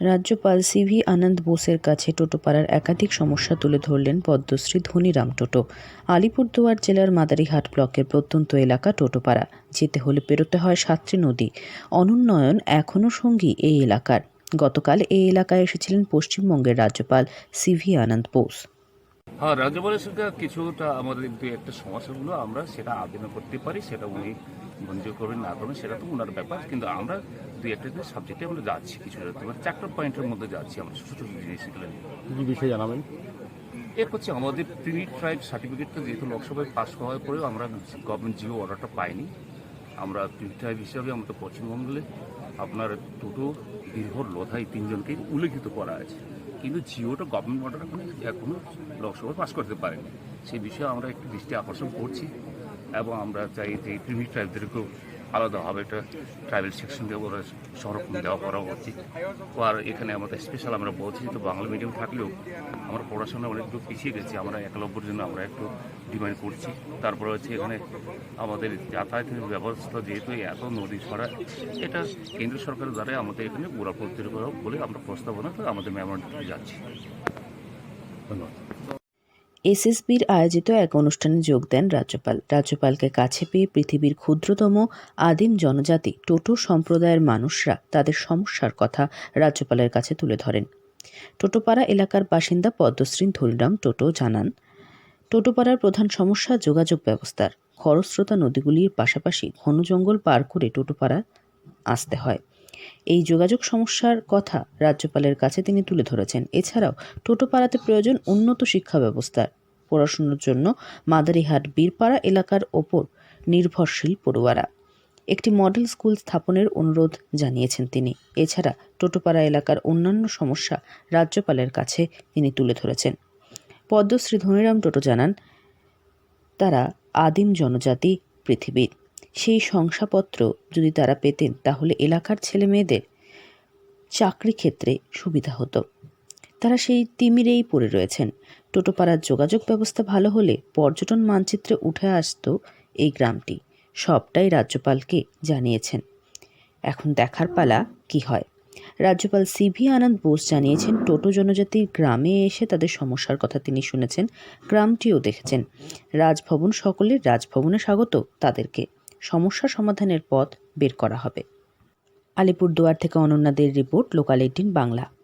রাজ্যপাল সিভি আনন্দ বোসের কাছে টোটোপাড়ার একাধিক সমস্যা তুলে ধরলেন পদ্মশ্রী ধনীরাম টোটো। আলিপুরদুয়ার জেলার মাদারিহাট ব্লকের প্রত্যন্ত এলাকা টোটোপাড়া, যেতে হলে পেরোতে হয় সাতটি নদী। অনুন্নয়ন এখনও সঙ্গী এই এলাকার। গতকাল এই এলাকায় এসেছিলেন পশ্চিমবঙ্গের রাজ্যপাল সিভি আনন্দ বোস। হ্যাঁ রাজ্যপালের সঙ্গে কিছুটা আমাদের দু একটা সমস্যাগুলো আমরা সেটা আবেদন করতে পারি, সেটা উনি মঞ্জুর করবেন না করবেন সেটা তো ওনার ব্যাপার। কিন্তু আমরা দুই একটা সাবজেক্টে আমরা যাচ্ছি কিছু তোমার চারটা পয়েন্টের মধ্যে যাচ্ছি আমরা ছোটো ছোটো জিনিসগুলো নিয়ে। বিষয়ে জানাবেন? এর হচ্ছে আমাদের প্রি ট্রাইব সার্টিফিকেটটা যেহেতু লোকসভায় পাস হওয়ার পরেও আমরা গভর্নমেন্ট জিও অর্ডারটা পাইনি। আমরা প্রি ট্রাইব হিসাবে আমাদের পশ্চিমবঙ্গে আপনার দুটো দীর্ঘ লোধাই তিনজনকে উল্লেখিত করা আছে। কিন্তু জিওটা গভর্নমেন্ট অর্ডার এখনও এখনও লোকসভায় পাস করতে পারেনি। সেই বিষয়ে আমরা একটু দৃষ্টি আকর্ষণ করছি। এবং আমরা চাই যে প্রিমি ট্রাইবদেরকেও আলাদাভাবে একটা ট্রাইবেল সেকশন দিয়ে ওরা সংরক্ষণ দেওয়া করা উচিত। আর এখানে আমাদের স্পেশাল আমরা বলছি তো বাংলা মিডিয়াম থাকলেও আমরা পড়াশোনা অনেক একটু পিছিয়ে গেছি। আমরা একলব্যর জন্য আমরা একটু ডিমান্ড করছি। তারপরে হচ্ছে এখানে আমাদের যাতায়াতের ব্যবস্থা যেহেতু এত নদী ছড়া, এটা কেন্দ্র সরকারের দ্বারা আমাদের এখানে পুরা করা বলে আমরা প্রস্তাবনা আমাদের মেমোরেন্ডামে যাচ্ছি। ধন্যবাদ। এসএসবির আয়োজিত এক অনুষ্ঠানে যোগ দেন রাজ্যপাল। রাজ্যপালকে কাছে পেয়ে পৃথিবীর ক্ষুদ্রতম আদিম জনজাতি টোটো সম্প্রদায়ের মানুষরা তাদের সমস্যার কথা রাজ্যপালের কাছে তুলে ধরেন। টোটোপাড়া এলাকার বাসিন্দা পদ্মশ্রী ধরিরাম টোটো জানান, টোটোপাড়ার প্রধান সমস্যা যোগাযোগ ব্যবস্থার। খরস্রোতা নদীগুলির পাশাপাশি ঘন জঙ্গল পার করে টোটোপাড়া আসতে হয়। এই যোগাযোগ সমস্যার কথা রাজ্যপালের কাছে তিনি তুলে ধরেছেন। এছাড়াও টোটোপাড়াতে প্রয়োজন উন্নত শিক্ষা ব্যবস্থার। পড়াশুনোর জন্য মাদারিহাট, বীরপাড়া এলাকার ওপর নির্ভরশীল পড়ুয়ারা। একটি মডেল স্কুল স্থাপনের অনুরোধ জানিয়েছেন তিনি। এছাড়া টোটোপাড়া এলাকার অন্যান্য সমস্যা রাজ্যপালের কাছে তিনি তুলে ধরেছেন। পদ্মশ্রী ধনীরাম টোটো জানান, তারা আদিম জনজাতি পৃথিবীর। সেই শংসাপত্র যদি তারা পেতেন, তাহলে এলাকার ছেলে মেয়েদের চাকরি ক্ষেত্রে সুবিধা হতো। তারা সেই তিমিরেই পড়ে রয়েছেন। টোটোপাড়ার যোগাযোগ ব্যবস্থা ভালো হলে পর্যটন মানচিত্রে উঠে আসতো এই গ্রামটি। সবটাই রাজ্যপালকে জানিয়েছেন। এখন দেখার পালা কি হয়? রাজ্যপাল সিভি আনন্দ বোস জানিয়েছেন, টোটো জনজাতির গ্রামে এসে তাদের সমস্যার কথা তিনি শুনেছেন, গ্রামটিও দেখেছেন। রাজভবন সকলের রাজভবনে স্বাগত তাদেরকে। সমস্যা সমাধানের পথ বের করা হবে। আলিপুরদুয়ার থেকে অনন্যাদের রিপোর্ট লোকাল এইটিন বাংলা।